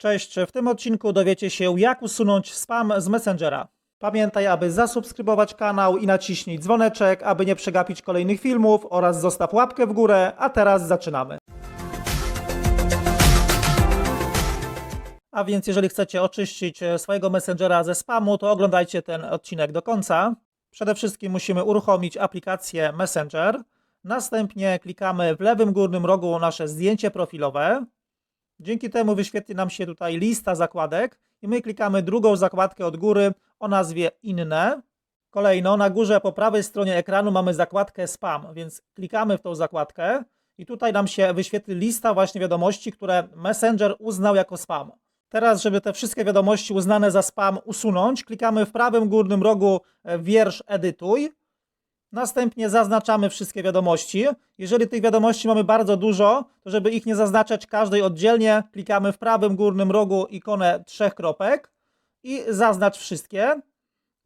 Cześć, w tym odcinku dowiecie się jak usunąć spam z Messengera. Pamiętaj, aby zasubskrybować kanał i naciśnij dzwoneczek, aby nie przegapić kolejnych filmów oraz zostaw łapkę w górę, a teraz zaczynamy. A więc jeżeli chcecie oczyścić e, swojego Messengera ze spamu, to oglądajcie ten odcinek do końca. Przede wszystkim musimy uruchomić aplikację Messenger. Następnie klikamy w lewym górnym rogu nasze zdjęcie profilowe. Dzięki temu wyświetli nam się tutaj lista zakładek i my klikamy drugą zakładkę od góry o nazwie Inne. Kolejno na górze po prawej stronie ekranu mamy zakładkę Spam, więc klikamy w tą zakładkę i tutaj nam się wyświetli lista właśnie wiadomości, które Messenger uznał jako spam. Teraz, żeby te wszystkie wiadomości uznane za spam usunąć, klikamy w prawym górnym rogu e, wiersz Edytuj. Następnie zaznaczamy wszystkie wiadomości. Jeżeli tych wiadomości mamy bardzo dużo, to żeby ich nie zaznaczać każdej oddzielnie, klikamy w prawym górnym rogu ikonę trzech kropek i zaznacz wszystkie.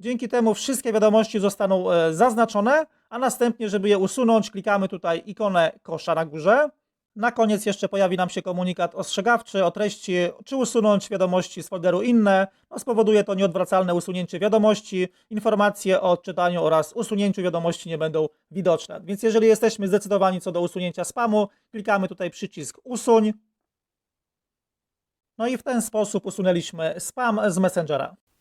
Dzięki temu wszystkie wiadomości zostaną e, zaznaczone, a następnie, żeby je usunąć, klikamy tutaj ikonę kosza na górze. Na koniec jeszcze pojawi nam się komunikat ostrzegawczy o treści, czy usunąć wiadomości z folderu inne. No, spowoduje to nieodwracalne usunięcie wiadomości. Informacje o odczytaniu oraz usunięciu wiadomości nie będą widoczne. Więc jeżeli jesteśmy zdecydowani co do usunięcia spamu, klikamy tutaj przycisk usuń. No i w ten sposób usunęliśmy spam z Messengera.